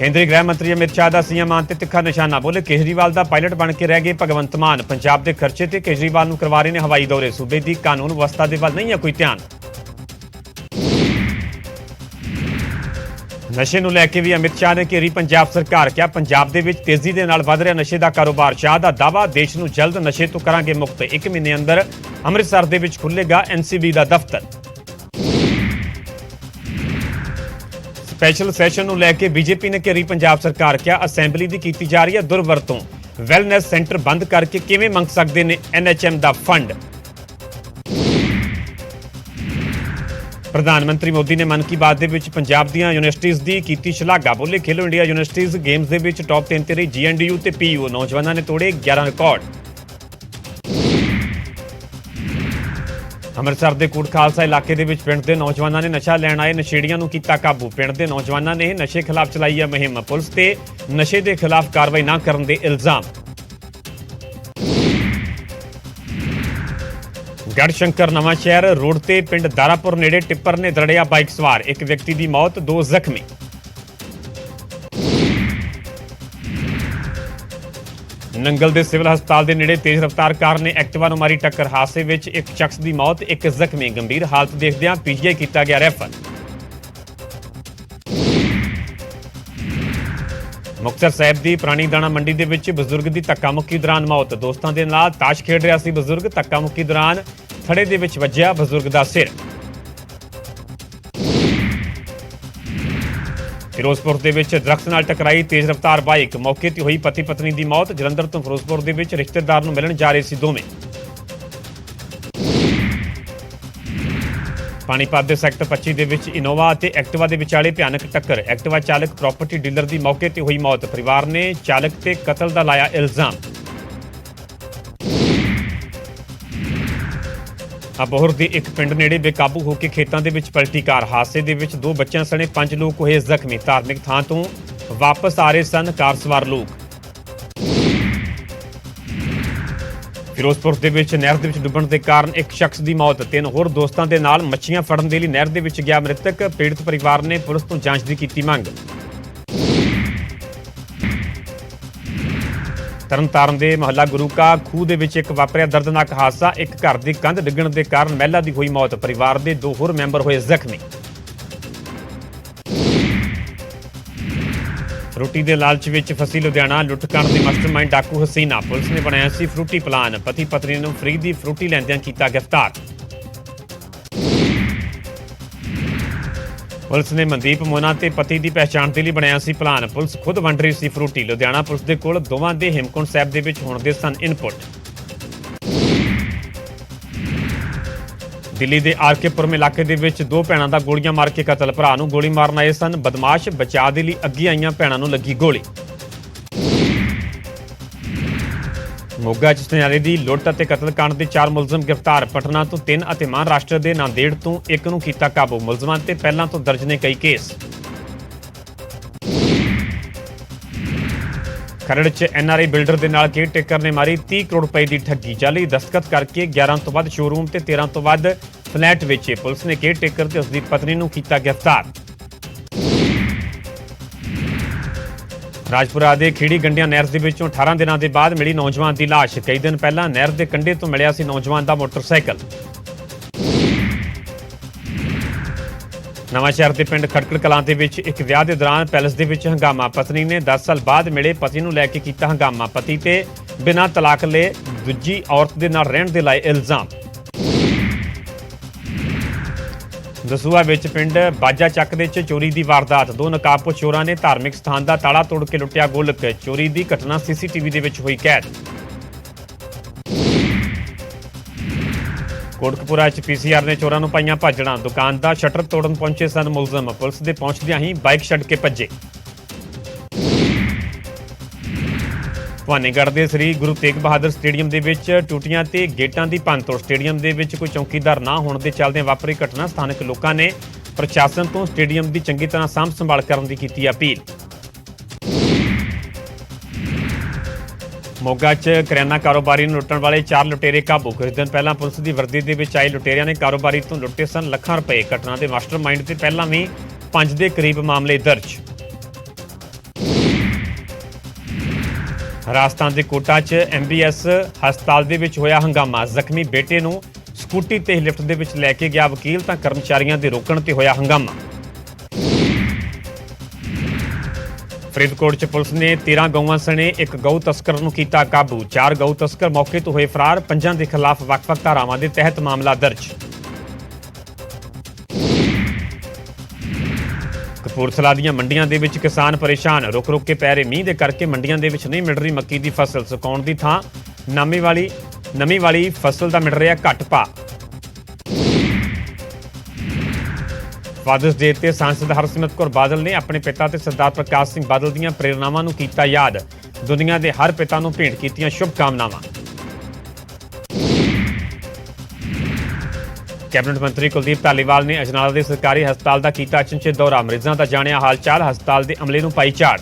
ਕੇਂਦਰੀ ਗ੍ਰਹਿ ਮੰਤਰੀ ਅਮਿਤ ਸ਼ਾਹ ਦਾ ਸੀਐਮ ਮਾਨ ਤੇ ਤਿੱਖਾ ਨਿਸ਼ਾਨਾ ਬੋਲੇ। ਕੇਜਰੀਵਾਲ ਦਾ ਪਾਇਲਟ ਬਣ ਕੇ ਰਹਿ ਗਏ ਭਗਵੰਤ ਮਾਨ। ਪੰਜਾਬ ਦੇ ਖਰਚੇ ਤੇ ਕੇਜਰੀਵਾਲ ਨੂੰ ਕਰਵਾ ਰਹੇ ਨੇ ਹਵਾਈ ਦੌਰੇ। ਸੂਬੇ ਦੀ ਕਾਨੂੰਨ ਵਿਵਸਥਾ ਦੇ ਵੱਲ ਨਹੀਂ ਹੈ ਕੋਈ ਧਿਆਨ। ਨਸ਼ੇ ਨੂੰ ਲੈ ਕੇ ਵੀ ਅਮਿਤ ਸ਼ਾਹ ਨੇ ਘੇਰੀ ਪੰਜਾਬ ਸਰਕਾਰ। ਕਿਹਾ ਪੰਜਾਬ ਦੇ ਵਿੱਚ ਤੇਜ਼ੀ ਦੇ ਨਾਲ ਵੱਧ ਰਿਹਾ ਨਸ਼ੇ ਦਾ ਕਾਰੋਬਾਰ। ਸ਼ਾਹ ਦਾ ਦਾਵਾ ਦੇਸ਼ ਨੂੰ ਜਲਦ ਨਸ਼ੇ ਤੋਂ ਕਰਾਂਗੇ ਮੁਕਤ। ਇੱਕ ਮਹੀਨੇ ਅੰਦਰ ਅੰਮ੍ਰਿਤਸਰ ਦੇ ਵਿੱਚ ਖੁੱਲੇਗਾ ਐਨਸੀਬੀ ਦਾ ਦਫ਼ਤਰ। ਸਪੈਸ਼ਲ ਸੈਸ਼ਨ ਨੂੰ ਲੈ ਕੇ ਬੀਜੇਪੀ ਨੇ ਘੇਰੀ ਪੰਜਾਬ ਸਰਕਾਰ ਕਿਹਾ ਅਸੈਂਬਲੀ ਦੀ ਕੀਤੀ ਜਾ ਰਹੀ ਹੈ ਦੁਰਵਰਤੋਂ? ਵੈਲਨੈਸ ਸੈਂਟਰ ਬੰਦ ਕਰਕੇ ਕਿਵੇਂ ਮੰਗ ਸਕਦੇ ਨੇ ਐਨਐਚਐਮ ਦਾ ਫੰਡ? ਪ੍ਰਧਾਨ ਮੰਤਰੀ ਮੋਦੀ ਨੇ ਮਨ ਕੀ ਬਾਤ ਦੇ ਵਿੱਚ ਪੰਜਾਬ ਦੀਆਂ ਯੂਨੀਵਰਸਿਟੀਆਂ ਦੀ ਕੀਤੀ ਸ਼ਲਾਘਾ। ਬੋਲੇ ਖੇਲੋ ਇੰਡੀਆ ਯੂਨੀਵਰਸਿਟੀਜ਼ ਗੇਮਸ ਦੇ ਵਿੱਚ ਟੌਪ 10 ਤੇ ਰਹੀ ਜੀਐਨਡੀਯੂ ਤੇ ਪੀਯੂ ਨੌਜਵਾਨਾਂ ਨੇ ਤੋੜੇ 11 ਰਿਕਾਰਡ। ਅੰਮ੍ਰਿਤਸਰ ਦੇ ਕੋਟ ਖਾਲਸਾ ਇਲਾਕੇ ਦੇ ਵਿੱਚ ਪਿੰਡ ਦੇ ਨੌਜਵਾਨਾਂ ਨੇ ਨਸ਼ਾ ਲੈਣ ਆਏ, ਨਸ਼ੇੜੀਆਂ ਨੂੰ ਕੀਤਾ ਕਾਬੂ। ਪਿੰਡ ਦੇ ਨੌਜਵਾਨਾਂ ਨੇ ਨਸ਼ੇ ਖਿਲਾਫ ਚਲਾਈ ਹੈ ਮੁਹਿੰਮ। ਪੁਲਿਸ ਤੇ ਨਸ਼ੇ ਦੇ ਖਿਲਾਫ ਕਾਰਵਾਈ ਨਾ ਕਰਨ ਦੇ ਇਲਜ਼ਾਮ। ਗੜਸ਼ੰਕਰ ਨਵਾਂ ਸ਼ਹਿਰ, ਰੋਡ ਤੇ ਪਿੰਡ ਦਾਰਾਪੁਰ ਨੇੜੇ ਟਿੱਪਰ ਨੇ ਦਰੜਿਆ ਬਾਈਕ ਸਵਾਰ। ਇੱਕ ਵਿਅਕਤੀ ਦੀ ਮੌਤ, ਦੋ ਜ਼ਖਮੀ। ਨੰਗਲ ਦੇ ਸਿਵਲ ਹਸਪਤਾਲ ਦੇ ਨੇੜੇ ਤੇਜ਼ ਰਫ਼ਤਾਰ ਕਾਰ ਨੇ ਐਕਟਿਵਾ ਨੂੰ ਮਾਰੀ ਟੱਕਰ। ਹਾਦਸੇ ਵਿੱਚ ਇੱਕ ਸ਼ਖਸ ਦੀ ਮੌਤ, ਇੱਕ ਜ਼ਖਮੀ। ਗੰਭੀਰ ਹਾਲਤ ਦੇਖਦਿਆਂ ਪੀਜੀਆਈ ਕੀਤਾ ਗਿਆ ਰੈਫਰ। ਮੁਕਤਸਰ ਸਾਹਿਬ ਦੀ ਪੁਰਾਣੀ ਦਾਣਾ ਮੰਡੀ ਦੇ ਵਿੱਚ ਬਜ਼ੁਰਗ ਦੀ ਧੱਕਾ ਮੁੱਕੀ ਦੌਰਾਨ ਮੌਤ। ਦੋਸਤਾਂ ਦੇ ਨਾਲ ਤਾਸ਼ ਖੇਡ ਰਿਹਾ ਸੀ ਬਜ਼ੁਰਗ। ਧੱਕਾ ਮੁੱਕੀ ਦੌਰਾਨ ਥੜੇ ਦੇ ਵਿੱਚ ਵੱਜਿਆ ਬਜ਼ੁਰਗ ਦਾ ਸਿਰ। ਫਿਰੋਜ਼ਪੁਰ ਦੇ ਵਿੱਚ ਦਰਖਤ ਨਾਲ ਟਕਰਾਈ ਤੇਜ਼ ਰਫ਼ਤਾਰ ਬਾਈਕ। ਮੌਕੇ ਤੇ ਹੋਈ ਪਤੀ ਪਤਨੀ ਦੀ ਮੌਤ। ਜਲੰਧਰ ਤੋਂ ਫਿਰੋਜ਼ਪੁਰ ਦੇ ਵਿੱਚ ਰਿਸ਼ਤੇਦਾਰ ਨੂੰ ਮਿਲਣ ਜਾ ਰਹੇ ਸੀ ਦੋਵੇਂ। ਪਾਣੀਪਤ ਦੇ ਸੈਕਟਰ 25 ਦੇ ਵਿੱਚ ਇਨੋਵਾ ਅਤੇ ਐਕਟਿਵਾ ਦੇ ਵਿਚਾਲੇ ਭਿਆਨਕ ਟੱਕਰ। ਐਕਟਿਵਾ ਚਾਲਕ, ਪ੍ਰਾਪਰਟੀ ਡੀਲਰ ਦੀ ਮੌਕੇ ਤੇ ਹੋਈ ਮੌਤ। ਪਰਿਵਾਰ ਨੇ ਚਾਲਕ ਤੇ ਕਤਲ ਦਾ ਲਾਇਆ ਇਲਜ਼ਾਮ। ਅਬੋਹਰ ਦੇ ਇੱਕ ਪਿੰਡ ਨੇੜੇ ਬੇਕਾਬੂ ਹੋ ਕੇ ਖੇਤਾਂ ਦੇ ਵਿੱਚ ਪਲਟੀ ਕਾਰ ਹਾਦਸੇ ਦੇ ਵਿੱਚ ਦੋ ਬੱਚਿਆਂ ਸਣੇ ਪੰਜ ਲੋਕ ਹੋਏ ਜ਼ਖਮੀ। ਧਾਰਮਿਕ ਥਾਂ ਤੋਂ ਵਾਪਸ ਆ ਰਹੇ ਸਨ ਕਾਰ ਸਵਾਰ ਲੋਕ। ਫਿਰੋਜ਼ਪੁਰ ਦੇ ਵਿੱਚ ਨਹਿਰ ਦੇ ਵਿੱਚ ਡੁੱਬਣ ਦੇ ਕਾਰਨ ਇੱਕ ਸ਼ਖਸ ਦੀ ਮੌਤ, ਤਿੰਨ ਹੋਰ ਦੋਸਤਾਂ ਦੇ ਨਾਲ ਮੱਛੀਆਂ ਫੜਨ ਦੇ ਲਈ ਨਹਿਰ ਦੇ ਵਿੱਚ ਗਿਆ ਮ੍ਰਿਤਕ। ਪੀੜਤ ਪਰਿਵਾਰ ਨੇ ਪੁਲਿਸ ਤੋਂ ਜਾਂਚ ਦੀ ਕੀਤੀ ਮੰਗ। ਤਰਨਤਾਰਨ ਦੇ ਮਹੱਲਾ ਗੁਰੂ ਕਾ ਖੂਹ ਦੇ ਵਿੱਚ ਇੱਕ ਵਾਪਰਿਆ ਦਰਦਨਾਕ ਹਾਦਸਾ, ਇੱਕ ਘਰ ਦੀ ਕੰਧ ਡਿੱਗਣ ਦੇ ਕਾਰਨ ਮਹਿਲਾ ਦੀ ਹੋਈ ਮੌਤ, ਪਰਿਵਾਰ ਦੇ ਦੋ ਹੋਰ ਮੈਂਬਰ ਹੋਏ ਜ਼ਖਮੀ। ਰੋਟੀ ਦੇ ਲਾਲਚ ਵਿੱਚ ਫਸੀ ਲੁਧਿਆਣਾ ਲੁੱਟਕਾਂਡ ਦੇ ਦੀ ਮਾਸਟਰਮਾਈਂਡ ਡਾਕੂ ਹਸੀਨਾ, ਪੁਲਿਸ ਨੇ ਬਣਾਇਆ ਸੀ ਫਰੂਟੀ ਪਲਾਨ ਪਤੀ ਪਤਨੀ ਨੂੰ ਫ੍ਰੀ ਦੀ ਫਰੂਟੀ ਲੈਂਦਿਆਂ ਕੀਤਾ ਗ੍ਰਿਫਤਾਰ। ਪੁਲਿਸ ਨੇ ਮਨਦੀਪ ਮੋਨਾ ਤੇ ਪਤੀ ਦੀ ਪਹਿਚਾਣ ਦੇ ਲਈ ਬਣਾਇਆ ਸੀ ਪਲਾਨ। ਪੁਲਿਸ ਖੁਦ ਵੰਡ ਰਹੀ ਸੀ ਫਰੂਟੀ। ਲੁਧਿਆਣਾ ਪੁਲਿਸ ਦੇ ਕੋਲ ਦੋਵਾਂ ਦੇ ਹਿਮਕੁੰਡ ਸਾਹਿਬ ਦੇ ਵਿੱਚ ਹੋਣ ਦੇ ਸਨ ਇਨਪੁਟ ਦਿੱਲੀ ਦੇ ਆਰਕੇਪੁਰਮ ਇਲਾਕੇ ਦੇ ਵਿੱਚ ਦੋ ਭੈਣਾਂ ਦਾ ਗੋਲੀਆਂ ਮਾਰ ਕੇ ਕਤਲ। ਭਰਾ ਨੂੰ ਗੋਲੀ ਮਾਰਨ ਆਏ ਸਨ। ਬਦਮਾਸ਼ ਬਚਾਅ ਦੇ ਲਈ ਅੱਗੇ ਆਈਆਂ ਭੈਣਾਂ ਨੂੰ ਲੱਗੀ ਗੋਲੀ। ਮੋਗਾ ਚ ਸੁਨਿਆਰੇ ਦੀ ਲੁੱਟ ਅਤੇ ਕਤਲ ਕਾਂਡ ਦੇ ਚਾਰ ਮੁਲਜ਼ਮ ਗ੍ਰਿਫਤਾਰ। ਪਟਨਾ ਤੋਂ ਤਿੰਨ ਅਤੇ ਮਹਾਰਾਸ਼ਟਰ ਦੇ ਨਾਂਦੇੜ ਤੋਂ ਇੱਕ ਨੂੰ ਕੀਤਾ ਕਾਬੂ। ਮੁਲਜ਼ਮਾਂ ਤੇ ਪਹਿਲਾਂ ਤੋਂ ਦਰਜ ਨੇ ਕਈ ਕੇਸ। ਖਰੜ ਚ ਐਨਆਰਆਈ ਬਿਲਡਰ ਦੇ ਨਾਲ ਕੇਅਰ ਟੇਕਰ ਨੇ ਮਾਰੀ 30 ਕਰੋੜ ਰੁਪਏ ਦੀ ਠੱਗੀ। ਜਾਲੀ ਦਸਤਖਤ ਕਰਕੇ 11 ਤੋਂ ਵੱਧ ਸ਼ੋਰੂਮ ਤੇ 13 ਤੋਂ ਵੱਧ ਫਲੈਟ ਵੇਚੇ। ਪੁਲਿਸ ਨੇ ਕੇਅਰ ਟੇਕਰ ਤੇ ਉਸ ਦੀ ਪਤਨੀ ਨੂੰ ਕੀਤਾ ਗ੍ਰਿਫਤਾਰ। ਰਾਜਪੁਰਾ ਦੇ ਖੇੜੀ ਗੰਡਿਆਂ ਨਹਿਰ ਦੇ ਵਿੱਚੋਂ 18 ਦਿਨਾਂ ਦੇ ਬਾਅਦ ਮਿਲੀ ਨੌਜਵਾਨ ਦੀ ਲਾਸ਼। ਕਈ ਦਿਨ ਪਹਿਲਾਂ ਨਹਿਰ ਦੇ ਕੰਢੇ ਤੋਂ ਮਿਲਿਆ ਸੀ ਨੌਜਵਾਨ ਦਾ ਮੋਟਰਸਾਈਕਲ। ਨਵਾਂ ਸ਼ਹਿਰ ਦੇ ਪਿੰਡ ਖਟਕੜ ਕਲਾਂ ਦੇ ਵਿੱਚ ਇੱਕ ਵਿਆਹ ਦੇ ਦੌਰਾਨ ਪੈਲਸ ਦੇ ਵਿੱਚ ਹੰਗਾਮਾ। ਪਤਨੀ ਨੇ 10 ਸਾਲ ਬਾਅਦ ਮਿਲੇ ਪਤੀ ਨੂੰ ਲੈ ਕੇ ਕੀਤਾ ਹੰਗਾਮਾ। ਪਤੀ ਤੇ ਬਿਨਾਂ ਤਲਾਕ ਲਏ ਦੂਜੀ ਔਰਤ ਦੇ ਨਾਲ ਰਹਿਣ ਦੇ ਲਾਏ ਇਲਜ਼ਾਮ। ਦਸੂਆ ਵਿੱਚ ਪਿੰਡ ਬਾਜਾ ਚੱਕ ਦੇ ਵਿੱਚ ਚੋਰੀ ਦੀ ਵਾਰਦਾਤ। ਦੋ ਨਕਾਬਪੋਸ਼ ਚੋਰਾਂ ਨੇ ਧਾਰਮਿਕ ਸਥਾਨ ਦਾ ਤਾਲਾ ਤੋੜ ਕੇ ਲੁੱਟਿਆ ਗੋਲਕ। ਚੋਰੀ ਦੀ ਘਟਨਾ ਸੀਸੀਟੀਵੀ ਦੇ ਵਿੱਚ ਹੋਈ ਕੈਦ। ਕੋਟਕਪੂਰਾ ਚ ਪੀਸੀਆਰ ਨੇ ਚੋਰਾਂ ਨੂੰ ਪਾਈਆਂ ਭਾਜੜਾਂ। ਦੁਕਾਨ ਦਾ ਸ਼ਟਰ ਤੋੜਨ ਪਹੁੰਚੇ ਸਨ ਮੁਲਜ਼ਮ। ਪੁਲਿਸ ਦੇ ਪਹੁੰਚਦਿਆਂ ਹੀ ਬਾਈਕ ਛੱਡ ਕੇ ਭੱਜੇ। ਭਵਾਨੀਗੜ੍ਹ ਦੇ ਸ੍ਰੀ ਗੁਰੂ ਤੇਗ ਬਹਾਦਰ ਸਟੇਡੀਅਮ ਦੇ ਵਿੱਚ ਟੂਟੀਆਂ ਤੇ ਗੇਟਾਂ ਦੀ ਭੰਨਤੋੜ ਸਟੇਡੀਅਮ ਦੇ ਵਿੱਚ ਕੋਈ ਚੌਕੀਦਾਰ ਨਾ ਹੋਣ ਦੇ ਚੱਲਦਿਆਂ ਵਾਪਰੀ ਘਟਨਾ ਸਥਾਨਕ ਲੋਕਾਂ ਨੇ ਪ੍ਰਸ਼ਾਸਨ ਤੋਂ ਸਟੇਡੀਅਮ ਦੀ ਚੰਗੀ ਤਰ੍ਹਾਂ ਸਾਂਭ ਸੰਭਾਲ ਕਰਨ ਦੀ ਕੀਤੀ ਅਪੀਲ। ਮੋਗਾ 'ਚ ਕਰਿਆਨਾ ਕਾਰੋਬਾਰੀ ਨੂੰ ਲੁੱਟਣ ਵਾਲੇ ਚਾਰ ਲੁਟੇਰੇ ਕਾਬੂ। ਕੁਝ ਦਿਨ ਪਹਿਲਾਂ ਪੁਲਿਸ ਦੀ ਵਰਦੀ ਦੇ ਵਿੱਚ ਆਏ ਲੁਟੇਰਿਆਂ ਨੇ ਕਾਰੋਬਾਰੀ ਤੋਂ ਲੁੱਟੇ ਸਨ ਲੱਖਾਂ ਰੁਪਏ। ਘਟਨਾ ਦੇ ਮਾਸਟਰਮਾਈਂਡ ਤੇ ਪਹਿਲਾਂ ਵੀ 5 ਦੇ ਕਰੀਬ ਮਾਮਲੇ ਦਰਜ। ਰਾਜਸਥਾਨ ਦੇ ਕੋਟਾ 'ਚ ਐਮਬੀਐਸ ਹਸਪਤਾਲ ਦੇ ਵਿੱਚ ਹੋਇਆ ਹੰਗਾਮਾ। ਜ਼ਖਮੀ ਬੇਟੇ ਨੂੰ ਸਕੂਟੀ ਤੇ ਲਿਫਟ ਦੇ ਵਿੱਚ ਲੈ ਕੇ ਗਿਆ ਵਕੀਲ ਤਾਂ ਕਰਮਚਾਰੀਆਂ ਦੇ ਰੋਕਣ ਤੇ ਹੋਇਆ ਹੰਗਾਮਾ। ਫਰੀਦਕੋਟ 'ਚ ਪੁਲਿਸ ਨੇ 13 ਗਊਆਂ ਸਣੇ ਇੱਕ ਗਊ ਤਸਕਰ ਨੂੰ ਕੀਤਾ ਕਾਬੂ। ਚਾਰ ਗਊ ਤਸਕਰ ਮੌਕੇ ਤੋਂ ਹੋਏ ਫਰਾਰ, ਪੰਜਾਂ ਦੇ ਖਿਲਾਫ ਵੱਖ-ਵੱਖ ਧਾਰਾਵਾਂ ਦੇ ਤਹਿਤ ਮਾਮਲਾ ਦਰਜ। ਕਪੂਰਥਲਾ ਦੀਆਂ ਮੰਡੀਆਂ ਦੇ ਵਿੱਚ ਕਿਸਾਨ ਪਰੇਸ਼ਾਨ। ਰੁਕ-ਰੁਕ ਕੇ ਪੈ ਰਹੇ ਮੀਂਹ ਦੇ ਕਰਕੇ ਮੰਡੀਆਂ ਦੇ ਵਿੱਚ ਨਹੀਂ ਮਿਲ ਰਹੀ ਮੱਕੀ ਦੀ ਫਸਲ। ਸੁਕਾਉਣ ਦੀ ਥਾਂ ਨਮੀ ਵਾਲੀ ਨਮੀ ਵਾਲੀ ਫਸਲ ਦਾ ਮਿਲ ਰਿਹਾ ਘੱਟ ਭਾਅ। ਫਾਦਰਸ ਡੇ ਤੇ ਸਾਂਸਦ ਹਰਸਿਮਰਤ ਕੌਰ ਬਾਦਲ ਨੇ ਆਪਣੇ ਪਿਤਾ ਤੇ ਸਰਦਾਰ ਪ੍ਰਕਾਸ਼ ਸਿੰਘ ਬਾਦਲ ਦੀਆਂ ਪ੍ਰੇਰਨਾਵਾਂ ਨੂੰ ਕੀਤਾ ਯਾਦ। ਦੁਨੀਆ ਦੇ ਹਰ ਪਿਤਾ ਨੂੰ ਭੇਂਟ ਕੀਤੀਆਂ ਸ਼ੁਭ ਕਾਮਨਾਵਾਂ ਕੈਬਨਿਟ ਮੰਤਰੀ ਕੁਲਦੀਪ ਧਾਲੀਵਾਲ ਨੇ ਅਜਨਾਲਾ ਦੇ ਸਰਕਾਰੀ ਹਸਪਤਾਲ ਦਾ ਕੀਤਾ ਅਚਨਚੇਤ ਦੌਰਾ। ਮਰੀਜ਼ਾਂ ਦਾ ਜਾਣਿਆ ਹਾਲ ਚਾਲ ਹਸਪਤਾਲ ਦੇ ਅਮਲੇ ਨੂੰ ਪਾਈ ਝਾੜ